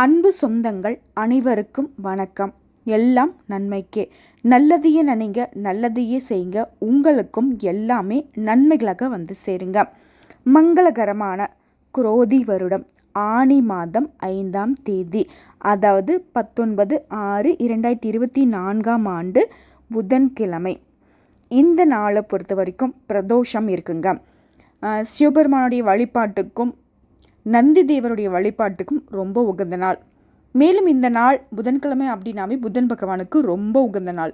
அன்பு சொந்தங்கள் அனைவருக்கும் வணக்கம். எல்லாம் நன்மைக்கே. நல்லதையே நினைங்க நல்லதையே செய்யுங்க. உங்களுக்கும் எல்லாமே நன்மைகளாக வந்து சேருங்க. மங்களகரமான குரோதி வருடம் ஆனி மாதம் ஐந்தாம் தேதி அதாவது பத்தொன்பது ஆறு இரண்டாயிரத்தி இருபத்தி நான்காம் ஆண்டு புதன்கிழமை. இந்த நாளை பொறுத்த வரைக்கும் பிரதோஷம் இருக்குங்க. சிவபெருமானுடைய வழிபாட்டுக்கும் நந்தி தேவருடைய வழிபாட்டுக்கும் ரொம்ப உகந்த நாள். மேலும் இந்த நாள் புதன்கிழமை அப்படின்னாவே புதன் பகவானுக்கு ரொம்ப உகந்த நாள்.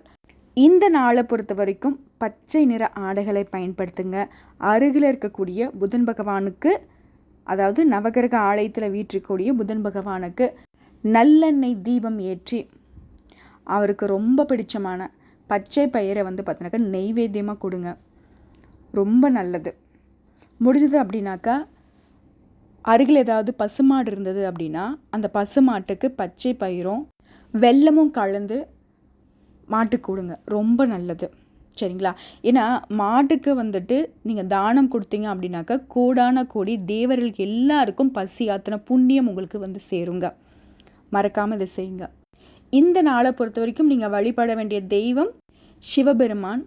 இந்த நாளை பொறுத்த வரைக்கும் பச்சை நிற ஆடைகளை பயன்படுத்துங்க. அருகில் இருக்கக்கூடிய புதன் பகவானுக்கு அதாவது நவகிரக ஆலயத்தில் வீற்றிருக்கக்கூடிய புதன் பகவானுக்கு நல்லெண்ணெய் தீபம் ஏற்றி அவருக்கு ரொம்ப பிடிச்சமான பச்சை பயிரை வந்து பார்த்தினாக்கா நெய்வேத்தியமாக கொடுங்க. ரொம்ப நல்லது. முடிஞ்சது அப்படின்னாக்கா அருகில் ஏதாவது பசுமாடு இருந்தது அப்படின்னா அந்த பசுமாட்டுக்கு பச்சை பயிரும் வெல்லமும் கலந்து மாட்டுக்கு கொடுங்க. ரொம்ப நல்லது. சரிங்களா? ஏன்னா மாட்டுக்கு வந்துட்டு நீங்கள் தானம் கொடுத்தீங்க அப்படின்னாக்கா கூடான கோடி தேவர்களுக்கு எல்லாருக்கும் பசி ஆத்தின புண்ணியம் உங்களுக்கு வந்து சேருங்க. மறக்காமல் இதை செய்யுங்க. இந்த நாளை பொறுத்த வரைக்கும் நீங்கள் வழிபட வேண்டிய தெய்வம் சிவபெருமான்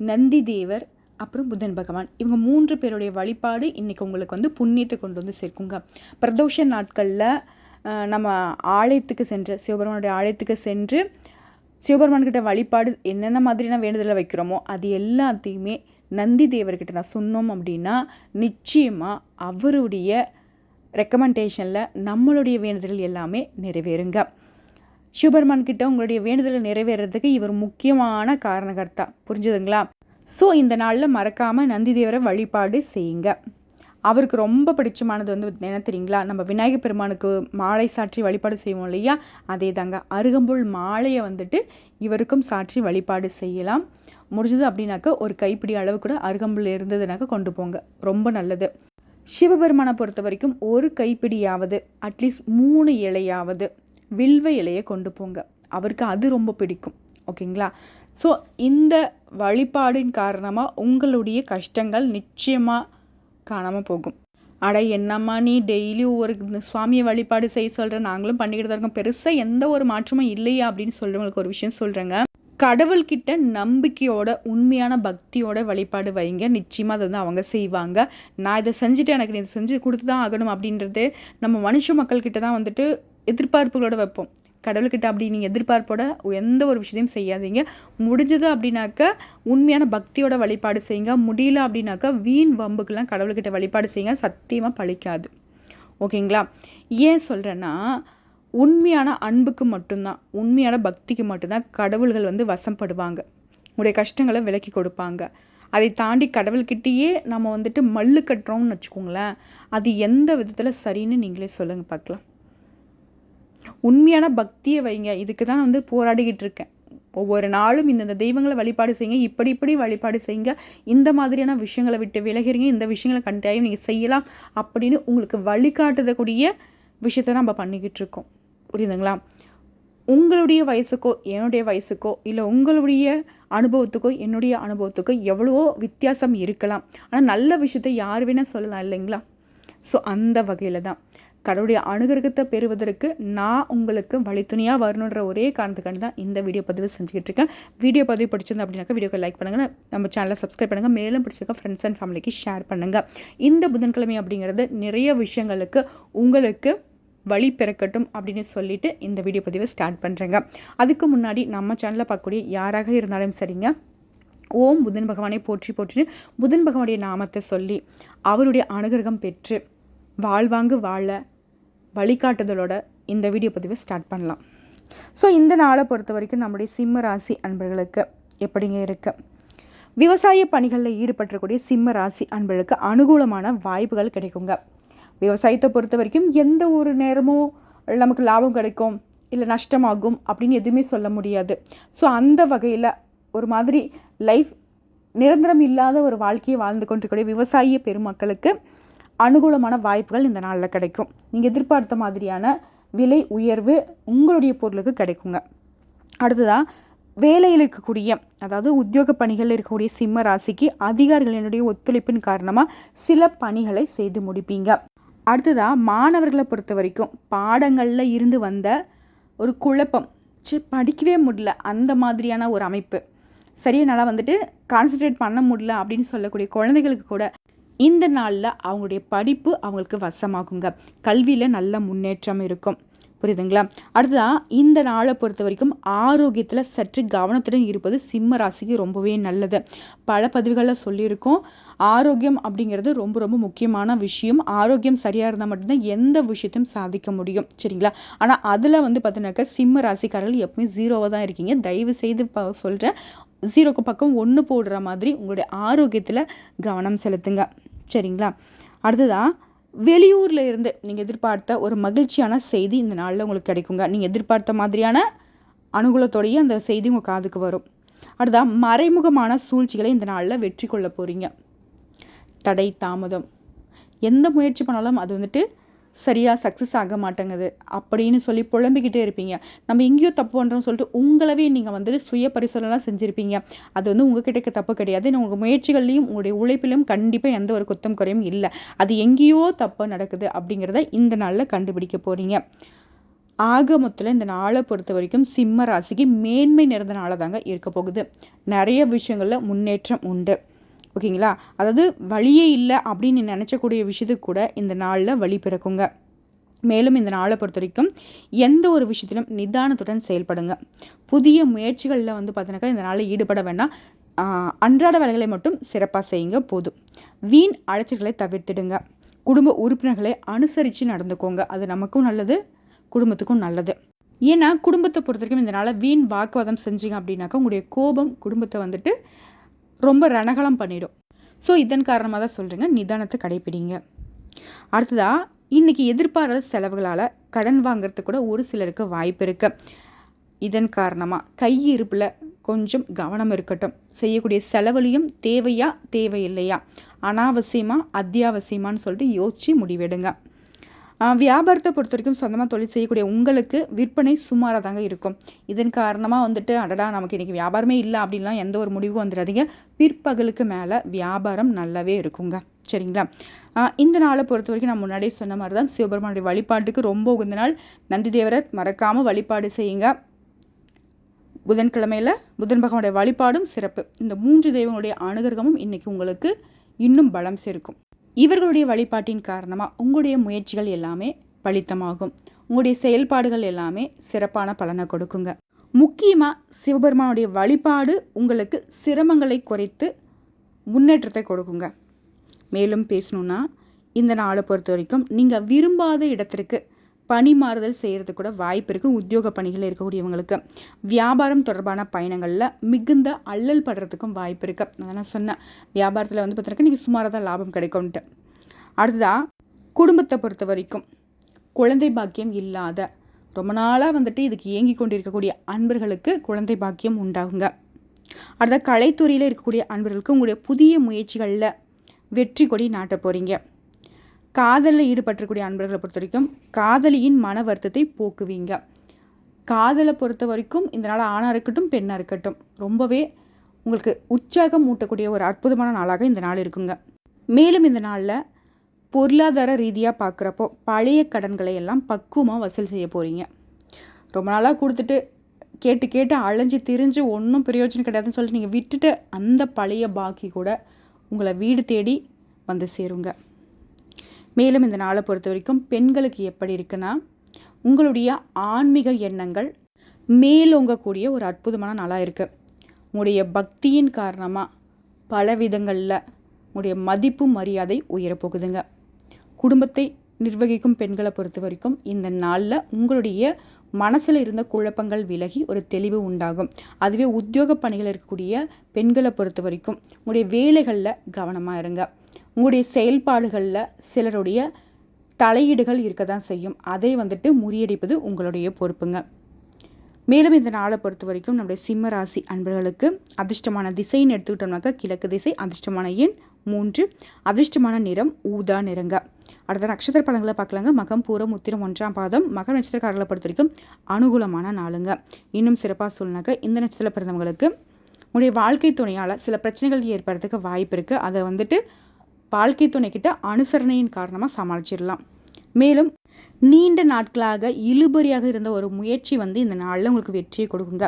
நந்தி தேவர் அப்புறம் புதன் பகவான். இவங்க மூன்று பேருடைய வழிபாடு இன்றைக்கி உங்களுக்கு வந்து புண்ணியத்தை கொண்டு வந்து சேர்க்குங்க. பிரதோஷ நாட்களில் நம்ம ஆலயத்துக்கு சென்று சிவபெருமானுடைய ஆலயத்துக்கு சென்று சிவபெருமான்கிட்ட வழிபாடு என்னென்ன மாதிரியான வேண்டுதலை வைக்கிறோமோ அது எல்லாத்தையுமே நந்தி தேவர்கிட்ட நான் சொன்னோம் அப்படின்னா நிச்சயமாக அவருடைய ரெக்கமெண்டேஷனில் நம்மளுடைய வேண்டுதல் எல்லாமே நிறைவேறுங்க. சிவபெருமான் கிட்ட உங்களுடைய வேண்டுதலை நிறைவேறதுக்கு இவர் முக்கியமான காரணகர்த்தா. புரிஞ்சுதுங்களா? ஸோ இந்த நாளில் மறக்காமல் நந்தி தேவரை வழிபாடு செய்யுங்க. அவருக்கு ரொம்ப பிடிச்சமானது வந்து என்ன தெரியுங்களா? நம்ம விநாயகர் பெருமானுக்கு மாலை சாற்றி வழிபாடு செய்வோம் இல்லையா? அதே தாங்க அருகம்புல் மாலையை வந்துட்டு இவருக்கும் சாற்றி வழிபாடு செய்யலாம். முடிஞ்சது அப்படின்னாக்கா ஒரு கைப்பிடி அளவு கூட அருகம்புல் இருந்ததுனாக்கா கொண்டு போங்க. ரொம்ப நல்லது. சிவபெருமானை பொறுத்த வரைக்கும் ஒரு கைப்பிடியாவது அட்லீஸ்ட் மூணு இலையாவது வில்வ இலையை கொண்டு போங்க. அவருக்கு அது ரொம்ப பிடிக்கும். ஓகேங்களா? ஸோ இந்த வழிபாடின் காரணமாக உங்களுடைய கஷ்டங்கள் நிச்சயமாக காணாமல் போகும். அட என்னம்மா நீ டெய்லி ஒரு சுவாமியை வழிபாடு செய்ய சொல்கிற நாங்களும் பண்ணிக்கிட்டு தான் இருக்கோம். பெருசாக எந்த ஒரு மாற்றமும் இல்லையா அப்படின்னு சொல்கிறவங்களுக்கு ஒரு விஷயம் சொல்கிறேங்க கடவுள்கிட்ட நம்பிக்கையோட உண்மையான பக்தியோட வழிபாடு வைங்க. நிச்சயமாக அதை வந்து அவங்க செய்வாங்க. நான் இதை செஞ்சுட்டு எனக்கு இதை செஞ்சு கொடுத்து தான் ஆகணும் அப்படின்றது நம்ம மனுஷ மக்கள்கிட்ட தான் வந்துட்டு எதிர்பார்ப்புகளோடு வைப்போம். கடவுள்கிட்ட அப்படி நீங்கள் எதிர்பார்ப்போட எந்த ஒரு விஷயத்தையும் செய்யாதீங்க. முடிஞ்சது அப்படின்னாக்கா உண்மையான பக்தியோட வழிபாடு செய்யுங்க. முடியல அப்படின்னாக்கா வீண் வம்புக்கெல்லாம் கடவுள்கிட்ட வழிபாடு செய்யுங்க. சத்தியமாக பழிக்காது. ஓகேங்களா? ஏன் சொல்கிறேன்னா உண்மையான அன்புக்கு மட்டும்தான் உண்மையான பக்திக்கு மட்டும்தான் கடவுள்கள் வந்து வசப்படுவாங்க. உங்களுடைய கஷ்டங்களை விலக்கி கொடுப்பாங்க. அதை தாண்டி கடவுள்கிட்டயே நம்ம வந்துட்டு மல்லு கட்டுறோம்னு வச்சுக்கோங்களேன் அது எந்த விதத்தில் சரின்னு நீங்களே சொல்லுங்கள் பார்க்கலாம். உண்மையான பக்தியை வைங்க. இதுக்கு தான் வந்து போராடிக்கிட்டு இருக்கேன். ஒவ்வொரு நாளும் இந்தந்த தெய்வங்களை வழிபாடு செய்யுங்க. இப்படி இப்படி வழிபாடு செய்யுங்க. இந்த மாதிரியான விஷயங்களை விட்டு விலகிறீங்க. இந்த விஷயங்களை கட்டாயம் நீங்கள் செய்யலாம் அப்படின்னு உங்களுக்கு வழிகாட்டுதக்கூடிய விஷயத்த நம்ம பண்ணிக்கிட்டு இருக்கோம். புரியுதுங்களா? உங்களுடைய வயசுக்கோ என்னுடைய வயசுக்கோ இல்லை உங்களுடைய அனுபவத்துக்கோ என்னுடைய அனுபவத்துக்கோ எவ்வளவோ வித்தியாசம் இருக்கலாம். ஆனால் நல்ல விஷயத்தை யார் வேணால் சொல்லலாம் இல்லைங்களா? ஸோ அந்த வகையில் தான். கடவுளுடைய அனுகிரகத்தை பெறுவதற்கு நான் உங்களுக்கு வழித்துணையாக வரணுன்ற ஒரே காரணத்துக்காண்டி தான் இந்த வீடியோ பதிவு செஞ்சுக்கிட்டு இருக்கேன். வீடியோ பதிவு பிடிச்சிருந்து அப்படின்னாக்கா வீடியோக்கு லைக் பண்ணுங்கள் நம்ம சேனலை சப்ஸ்கிரைப் பண்ணுங்கள் மேலும் பிடிச்சிருக்க ஃப்ரெண்ட்ஸ் அண்ட் ஃபேமிலிக்கு ஷேர் பண்ணுங்கள் இந்த புதன்கிழமை அப்படிங்கிறது நிறைய விஷயங்களுக்கு உங்களுக்கு வழி பிறக்கட்டும் அப்படின்னு சொல்லிட்டு இந்த வீடியோ பதிவை ஸ்டார்ட் பண்ணுறேங்க அதுக்கு முன்னாடி நம்ம சேனலில் பார்க்கக்கூடிய யாராக இருந்தாலும் சரிங்க. ஓம் புதன் பகவானை போற்றி போற்றின்னு புதன் பகவானுடைய நாமத்தை சொல்லி அவருடைய அனுகிரகம் பெற்று வாழ்வாங்கு வாழ வழிகாட்டுதலோட இந்த வீடியோ பதிவை ஸ்டார்ட் பண்ணலாம். ஸோ இந்த நாளை பொறுத்த வரைக்கும் நம்முடைய சிம்ம ராசி அன்பர்களுக்கு எப்படிங்க இருக்கு? விவசாய பணிகளில் ஈடுபட்டிருக்கக்கூடிய சிம்ம ராசி அன்பர்களுக்கு அனுகூலமான வாய்ப்புகள் கிடைக்குங்க. விவசாயத்தை பொறுத்த வரைக்கும் எந்த ஒரு நேரமும் நமக்கு லாபம் கிடைக்கும் இல்லை நஷ்டமாகும் அப்படின்னு எதுவுமே சொல்ல முடியாது. ஸோ அந்த வகையில் ஒரு மாதிரி லைஃப் நிரந்தரம் இல்லாத ஒரு வாழ்க்கையை வாழ்ந்து கொண்டிருக்கக்கூடிய விவசாய பெருமக்களுக்கு அனுகூலமான வாய்ப்புகள் இந்த நாளில் கிடைக்கும். நீங்கள் எதிர்பார்த்த மாதிரியான விலை உயர்வு உங்களுடைய பொருளுக்கு கிடைக்குங்க. அடுத்ததாக வேலையில் இருக்கக்கூடிய அதாவது உத்தியோக பணிகளில் இருக்கக்கூடிய சிம்ம ராசிக்கு அதிகாரிகளினுடைய ஒத்துழைப்பின் காரணமாக சில பணிகளை செய்து முடிப்பீங்க. அடுத்ததாக மாணவர்களை பொறுத்த வரைக்கும் பாடங்களில் இருந்து வந்த ஒரு குழப்பம். சரி படிக்கவே முடியல. அந்த மாதிரியான ஒரு அமைப்பு. சரியா நல்லா வந்துட்டு கான்சன்ட்ரேட் பண்ண முடியல அப்படின்னு சொல்லக்கூடிய குழந்தைகளுக்கு கூட இந்த நாளில் அவங்களுடைய படிப்பு அவங்களுக்கு வசமாகுங்க. கல்வியில் நல்ல முன்னேற்றம் இருக்கும். புரியுதுங்களா? அடுத்ததாக இந்த நாளை பொறுத்த வரைக்கும் ஆரோக்கியத்தில் சற்று கவனத்துடன் இருப்பது சிம்ம ராசிக்கு ரொம்பவே நல்லது. பல பதிவுகளில் சொல்லியிருக்கோம். ஆரோக்கியம் அப்படிங்கிறது ரொம்ப ரொம்ப முக்கியமான விஷயம். ஆரோக்கியம் சரியாக இருந்தால் மட்டும்தான் எந்த விஷயத்தையும் சாதிக்க முடியும். சரிங்களா? ஆனால் அதில் வந்து பார்த்தீங்கன்னாக்கா சிம்ம ராசிக்காரர்கள் எப்பவுமே ஜீரோவாக தான் இருக்கீங்க. தயவு செய்து ப சொல்கிறேன் ஜீரோக்கு பக்கம் ஒன்று போடுற மாதிரி உங்களுடைய ஆரோக்கியத்தில் கவனம் செலுத்துங்க. சரிங்களா? அடுத்ததாக வெளியூரில் இருந்து நீங்கள் எதிர்பார்த்த ஒரு மகிழ்ச்சியான செய்தி இந்த நாளில் உங்களுக்கு கிடைக்குங்க. நீங்கள் எதிர்பார்த்த மாதிரியான அனுகூலத்தோடையே அந்த செய்தி உங்கள் காதுக்கு வரும். அடுத்தா மறைமுகமான சூழ்ச்சிகளை இந்த நாளில் வெற்றி கொள்ள போகிறீங்க தடை தாமதம். எந்த முயற்சி பண்ணாலும் அது வந்துட்டு சரியாக சக்ஸஸ் ஆக மாட்டேங்குது அப்படின்னு சொல்லி புலம்பிக்கிட்டே இருப்பீங்க. நம்ம எங்கேயோ தப்பு பண்ணுறோம்னு சொல்லிட்டு உங்களவே நீங்கள் வந்துட்டு சுய பரிசோதனைலாம் செஞ்சுருப்பீங்க. அது வந்து உங்ககிட்ட தப்பு கிடையாது. உங்கள் முயற்சிகள்லையும் உங்களுடைய உழைப்பிலையும் கண்டிப்பாக எந்த ஒரு குத்தம் குறையும் இல்லை. அது எங்கேயோ தப்பு நடக்குது அப்படிங்கிறத இந்த நாளில் கண்டுபிடிக்க போகிறீங்க ஆகமத்தில் இந்த நாளை பொறுத்த வரைக்கும் சிம்ம ராசிக்கு மேன்மை நிறைந்த நாளாக தாங்க இருக்க போகுது. நிறைய விஷயங்களில் முன்னேற்றம் உண்டு. ஓகேங்களா? அதாவது வழியே இல்லை அப்படின்னு நினச்சக்கூடிய விஷயத்துக்கு கூட இந்த நாளில் வழி பிறக்குங்க. மேலும் இந்த நாளை பொறுத்த வரைக்கும் எந்த ஒரு விஷயத்திலும் நிதானத்துடன் செயல்படுங்க. புதிய முயற்சிகளில் வந்து பார்த்தீங்கன்னாக்கா இந்த நாளில் ஈடுபட வேண்டாம். அன்றாட வேலைகளை மட்டும் சிறப்பாக செய்யுங்க போதும். வீண் அலைச்சல்களை தவிர்த்திடுங்க. குடும்ப உறுப்பினர்களை அனுசரித்து நடந்துக்கோங்க. அது நமக்கும் நல்லது குடும்பத்துக்கும் நல்லது. ஏன்னா குடும்பத்தை பொறுத்த வரைக்கும் இந்த நாளில் வீண் வாக்குவாதம் செஞ்சீங்க அப்படின்னாக்கா உங்களுடைய கோபம் குடும்பத்தை வந்துட்டு ரொம்ப ரணகலம் பண்ணிடும். ஸோ இதன் காரணமாக தான் சொல்கிறேங்க நிதானத்தை கடைப்பிடிங்க. அடுத்ததாக இன்றைக்கி எதிர்பாராத செலவுகளால் கடன் வாங்கிறது கூட ஒரு சிலருக்கு வாய்ப்பு இருக்குது இதன் காரணமாக கையிருப்பில் கொஞ்சம் கவனம் இருக்கட்டும். செய்யக்கூடிய செலவுலையும் தேவையா தேவையில்லையா? அனாவசியமாக அத்தியாவசியமானு சொல்லிட்டு யோசித்து முடிவெடுங்க. வியாபாரத்தை பொறுத்த வரைக்கும் சொந்தமாக தொழில் செய்யக்கூடிய உங்களுக்கு விற்பனை சுமாராக தாங்க இருக்கும். இதன் காரணமாக வந்துட்டு அடடா நமக்கு இன்றைக்கி வியாபாரமே இல்லை அப்படின்லாம் எந்த ஒரு முடிவும் வந்துடாதீங்க. பிற்பகலுக்கு மேலே வியாபாரம் நல்லாவே இருக்குங்க. சரிங்களா? இந்த நாளை பொறுத்த வரைக்கும் நான் முன்னாடியே சொன்ன மாதிரி தான் சிவபெருமானுடைய வழிபாட்டுக்கு ரொம்ப உகந்த நாள். நந்தி தேவரை மறக்காமல் வழிபாடு செய்யுங்க. புதன்கிழமையில் புதன் பகவானுடைய வழிபாடும் சிறப்பு. இந்த மூன்று தெய்வங்களுடைய அனுகிரகமும் இன்றைக்கி உங்களுக்கு இன்னும் பலம் சேர்க்கும். இவர்களுடைய வழிபாட்டின் காரணமாக உங்களுடைய முயற்சிகள் எல்லாமே பலித்தமாகும். உங்களுடைய செயல்பாடுகள் எல்லாமே சிறப்பான பலனை கொடுக்குங்க. முக்கியமாக சிவபெருமானுடைய வழிபாடு உங்களுக்கு சிரமங்களை குறைத்து முன்னேற்றத்தை கொடுக்குங்க. மேலும் பேசணுன்னா இந்த நாளை பொறுத்த வரைக்கும் நீங்கள் விரும்பாத இடத்திற்கு பணி மாறுதல் செய்கிறது கூட வாய்ப்பு இருக்குது உத்தியோக பணிகளில் இருக்கக்கூடியவங்களுக்கு. வியாபாரம் தொடர்பான பயணங்களில் மிகுந்த அல்லல் படுறதுக்கும் வாய்ப்பு இருக்குது நான் சொன்னேன். வியாபாரத்தில் வந்து பார்த்தீங்கன்னா நீங்கள் சுமாராக தான் லாபம் கிடைக்கும்ன்ட்டு. அடுத்ததாக குடும்பத்தை பொறுத்த வரைக்கும் குழந்தை பாக்கியம் இல்லாத ரொம்ப நாளாக வந்துட்டு இதுக்கு இயங்கி கொண்டிருக்கக்கூடிய அன்பர்களுக்கு குழந்தை பாக்கியம் உண்டாகுங்க. அடுத்த கலைத்துறையில் இருக்கக்கூடிய அன்பர்களுக்கு உங்களுடைய புதிய முயற்சிகளில் வெற்றி கொடி நாட்ட போகிறீங்க காதலில் ஈடுபட்டிருக்கூடிய அன்பர்களை பொறுத்த வரைக்கும் காதலியின் மன வருத்தத்தை போக்குவீங்க. காதலை பொறுத்த வரைக்கும் இந்த நாள் ஆணாக இருக்கட்டும் பெண்ணாக இருக்கட்டும் ரொம்பவே உங்களுக்கு உற்சாகம் ஊட்டக்கூடிய ஒரு அற்புதமான நாளாக இந்த நாள் இருக்குங்க. மேலும் இந்த நாளில் பொருளாதார ரீதியாக பார்க்குறப்போ பழைய கடன்களை எல்லாம் பக்குவமாக வசூல் செய்ய போகிறீங்க ரொம்ப நாளாக கொடுத்துட்டு கேட்டு கேட்டு அலைஞ்சு திரிஞ்சு ஒன்றும் பிரயோஜனம் கிடையாதுன்னு சொல்லிட்டு நீங்கள் விட்டுட்டு அந்த பழைய பாக்கி கூட உங்களை வீடு தேடி வந்து சேருங்க. மேலும் இந்த நாளை பொறுத்த வரைக்கும் பெண்களுக்கு எப்படி இருக்குன்னா உங்களுடைய ஆன்மீக எண்ணங்கள் மேலோங்கக்கூடிய ஒரு அற்புதமான நாளாக இருக்குது உங்களுடைய பக்தியின் காரணமாக பல விதங்களில் உங்களுடைய மதிப்பு மரியாதை உயரப்போகுதுங்க. குடும்பத்தை நிர்வகிக்கும் பெண்களை பொறுத்த வரைக்கும் இந்த நாளில் உங்களுடைய மனசில் இருந்த குழப்பங்கள் விலகி ஒரு தெளிவு உண்டாகும். அதுவே உத்தியோக பணிகள் இருக்கக்கூடிய பெண்களை பொறுத்த வரைக்கும் உங்களுடைய வேலைகளில் கவனமாக இருங்க. உங்களுடைய செயல்பாடுகளில் சிலருடைய தலையீடுகள் இருக்க தான் செய்யும். அதை வந்துட்டு முறியடிப்பது உங்களுடைய பொறுப்புங்க. மேலும் இந்த நாளை பொறுத்த வரைக்கும் நம்முடைய சிம்ம ராசி அன்பர்களுக்கு அதிர்ஷ்டமான திசைன்னு எடுத்துக்கிட்டோம்னாக்கா கிழக்கு திசை அதிர்ஷ்டமான எண் மூன்று. அதிர்ஷ்டமான நிறம் ஊதா நிறங்க. அடுத்த நட்சத்திர பலன்களை பார்க்கலாங்க. மகம் பூரம் உத்திரம் ஒன்றாம் பாதம். மக நட்சத்திரக்காரர்களை பொறுத்த வரைக்கும் அனுகூலமான நாளுங்க. இன்னும் சிறப்பாக சொல்லினாக்க இந்த நட்சத்திரத்தில் பிறந்தவங்களுக்கு உங்களுடைய வாழ்க்கை துணையால் சில பிரச்சனைகள் ஏற்படுறதுக்கு வாய்ப்பு இருக்குது அதை வந்துட்டு பால்கி துணைக்கிட்ட அனுசரணையின் காரணமாக சமாளிச்சிடலாம். மேலும் நீண்ட நாட்களாக இழுபறியாக இருந்த ஒரு முயற்சி வந்து இந்த நாளில் உங்களுக்கு வெற்றியை கொடுக்குங்க.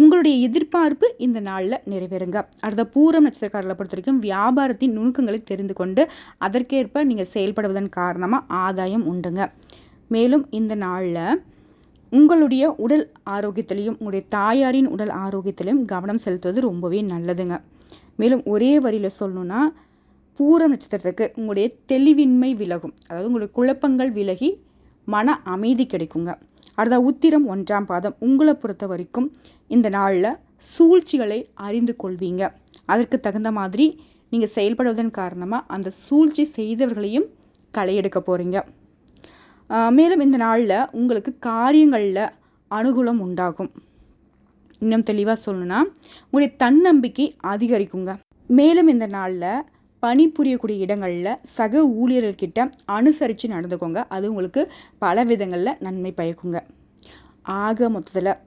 உங்களுடைய எதிர்பார்ப்பு இந்த நாளில் நிறைவேறுங்க. அடுத்த பூரம் நட்சத்திரக்காரர்களை பொறுத்த வரைக்கும் வியாபாரத்தின் நுணுக்கங்களை தெரிந்து கொண்டு அதற்கேற்ப நீங்கள் செயல்படுவதன் காரணமாக ஆதாயம் உண்டுங்க. மேலும் இந்த நாளில் உங்களுடைய உடல் ஆரோக்கியத்திலையும் உங்களுடைய தாயாரின் உடல் ஆரோக்கியத்திலையும் கவனம் செலுத்துவது ரொம்பவே நல்லதுங்க. மேலும் ஒரே வரியில் சொல்லணுன்னா பூர நட்சத்திரத்துக்கு உங்களுடைய தெளிவின்மை விலகும். அதாவது உங்களுடைய குழப்பங்கள் விலகி மன அமைதி கிடைக்குங்க. அடுத்த உத்திரம் ஒன்றாம் பாதம். உங்களை பொறுத்த வரைக்கும் இந்த நாளில் சூழ்ச்சிகளை அறிந்து கொள்வீங்க. அதற்கு தகுந்த மாதிரி நீங்கள் செயல்படுவதன் காரணமாக அந்த சூழ்ச்சி செய்தவர்களையும் களையெடுக்க போகிறீங்க மேலும் இந்த நாளில் உங்களுக்கு காரியங்களில் அனுகூலம் உண்டாகும். இன்னும் தெளிவாக சொல்லணுன்னா உங்களுடைய தன்னம்பிக்கை அதிகரிக்குங்க. மேலும் இந்த நாளில் பணிபுரியக்கூடிய இடங்களில் சக ஊழியர்கள்கிட்ட அனுசரித்து நடந்துக்கோங்க. அது உங்களுக்கு பல விதங்களில் நன்மை பயக்குங்க. ஆக மொத்தத்தில்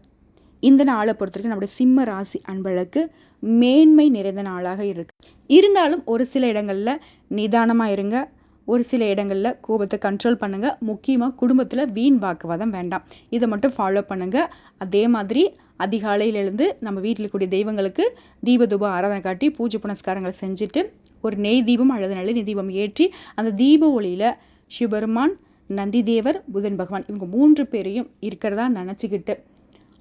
இந்த நாளை பொறுத்த வரைக்கும் நம்முடைய சிம்ம ராசி அன்பர்களுக்கு மேன்மை நிறைந்த நாளாக இருக்குது இருந்தாலும் ஒரு சில இடங்களில் நிதானமாக இருங்க. ஒரு சில இடங்களில் கோபத்தை கண்ட்ரோல் பண்ணுங்கள் முக்கியமாக குடும்பத்தில் வீண் வாக்குவாதம் வேண்டாம். இதை மட்டும் ஃபாலோ பண்ணுங்கள் அதே மாதிரி அதிகாலையிலேருந்து நம்ம வீட்டில் கூடிய தெய்வங்களுக்கு தீப ஆராதனை காட்டி பூஜை புனஸ்காரங்களை செஞ்சுட்டு ஒரு நெய் தீபம் அல்லது நல்லெண்ணெய் தீபம் ஏற்றி அந்த தீப ஒளியில் சிவபெருமான் நந்திதேவர் புதன் பகவான் இவங்க மூன்று பேரையும் இருக்கிறதா நினச்சிக்கிட்டு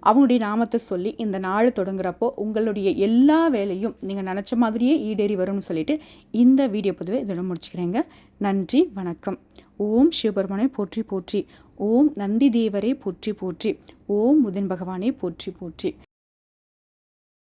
அவங்களுடைய நாமத்தை சொல்லி இந்த நாள் தொடங்குறப்போ உங்களுடைய எல்லா வேலையும் நீங்கள் நினச்ச மாதிரியே ஈடேறி வரும்னு சொல்லிட்டு இந்த வீடியோ பதிவை இதோட முடிச்சுக்கிறேங்க. நன்றி வணக்கம். ஓம் சிவபெருமானை போற்றி போற்றி. ஓம் நந்தி தேவரே போற்றி போற்றி. ஓம் புதன் பகவானே போற்றி போற்றி.